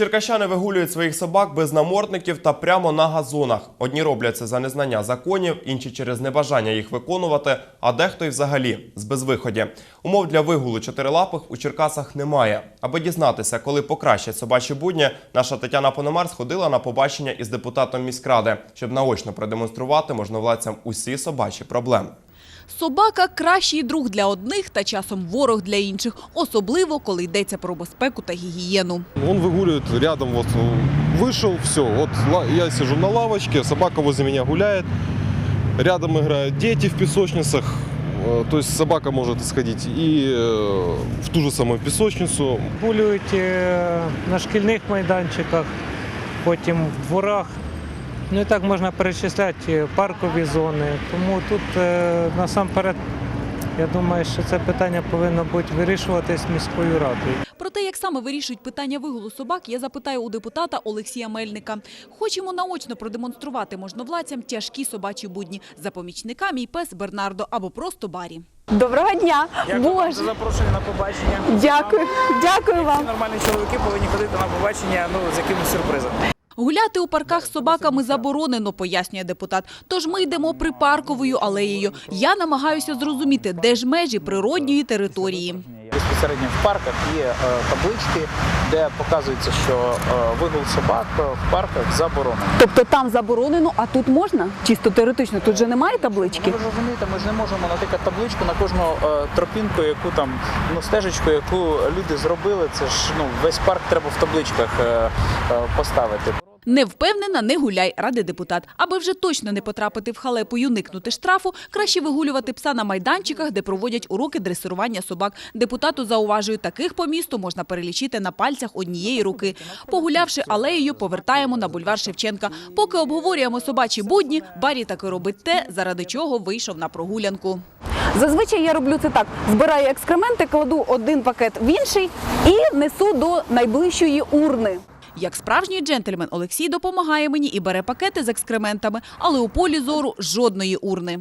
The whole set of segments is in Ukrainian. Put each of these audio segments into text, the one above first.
Черкащани вигулюють своїх собак без намордників та прямо на газонах. Одні роблять це за незнання законів, інші через небажання їх виконувати, а дехто й взагалі з безвиході. Умов для вигулу чотирилапих у Черкасах немає. Аби дізнатися, коли покращать собачі будні, наша Тетяна Пономар сходила на побачення із депутатом міськради, щоб наочно продемонструвати можновладцям усі собачі проблеми. Собака – кращий друг для одних та часом ворог для інших, особливо, коли йдеться про безпеку та гігієну. Он выгуливает рядом, вот вышел, все, вот ла- я сижу на лавочке, собака возле меня гуляет, рядом играют дети в песочницах, э, то есть собака может сходить и э, в ту же самую песочницу. Гулюють е, на шкільних майданчиках, потім в дворах. Ну і так можна перечисляти е, паркові зони. Тому тут е, насамперед, я думаю, що це питання повинно бути вирішуватись міською радою. Про те, як саме вирішують питання вигулу собак, я запитаю у депутата Олексія Мельника. Хочемо наочно продемонструвати можновладцям тяжкі собачі будні. За помічника мій пес Бернардо або просто Барі. Доброго дня! Дякую Боже, за запрошення на побачення. дякую, дякую Всі вам. нормальні чоловіки повинні ходити на побачення ну, з якимось сюрпризом. Гуляти у парках з собаками заборонено, пояснює депутат. Тож ми йдемо припарковою алеєю. Я намагаюся зрозуміти, де ж межі природньої території. Безпосередньо в парках є е, таблички, де показується, що е, вигул собак е, в парках заборонений. Тобто там заборонено, а тут можна? Чисто теоретично, тут же немає Ну, таблички. ви ж розумієте, ми ж не можемо натикати табличку на кожну тропінку, яку там ну стежечку, яку люди зробили. Це ж ну весь парк треба в табличках поставити. Не впевнена, не гуляй, ради депутат. Аби вже точно не потрапити в халепу й уникнути штрафу, краще вигулювати пса на майданчиках, де проводять уроки дресирування собак. Депутату зауважує, таких по місту можна перелічити на пальцях однієї руки. Погулявши алеєю, повертаємо на бульвар Шевченка. Поки обговорюємо собачі будні, Барі таки робить те, заради чого вийшов на прогулянку. Зазвичай я роблю це так: збираю екскременти, кладу один пакет в інший і несу до найближчої урни. Як справжній джентльмен, Олексій допомагає мені і бере пакети з екскрементами, але у полі зору жодної урни.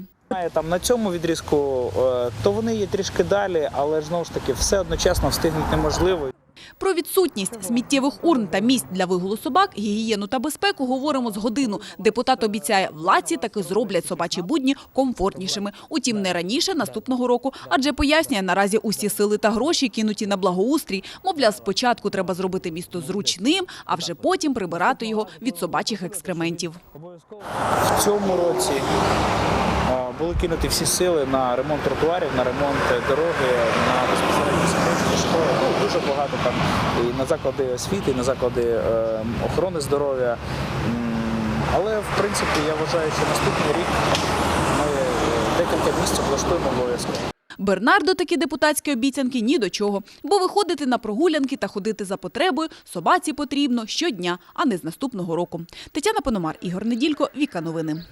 Там на цьому відрізку, е, то вони є трішки далі, але знову ж таки все одночасно встигнути неможливо. Про відсутність сміттєвих урн та місць для вигулу собак, гігієну та безпеку говоримо з годину. Депутат обіцяє, владці таки зроблять собачі будні комфортнішими. Утім, не раніше наступного року, адже пояснює, наразі усі сили та гроші кинуті на благоустрій. Мовляв, спочатку треба зробити місто зручним, а вже потім прибирати його від собачих екскрементів. В цьому році були кинуті всі сили на ремонт тротуарів, на ремонт дороги, на безпосередньо садочні школи. Ну, дуже багато там і на заклади освіти, і на заклади е, охорони здоров'я. Але в принципі я вважаю, що наступний рік ми е, декілька місць облаштуємо обов'язково. Бернардо такі депутатські обіцянки ні до чого, бо виходити на прогулянки та ходити за потребою собаці потрібно щодня, а не з наступного року. Тетяна Пономар, Ігор Неділько, Віка Новини.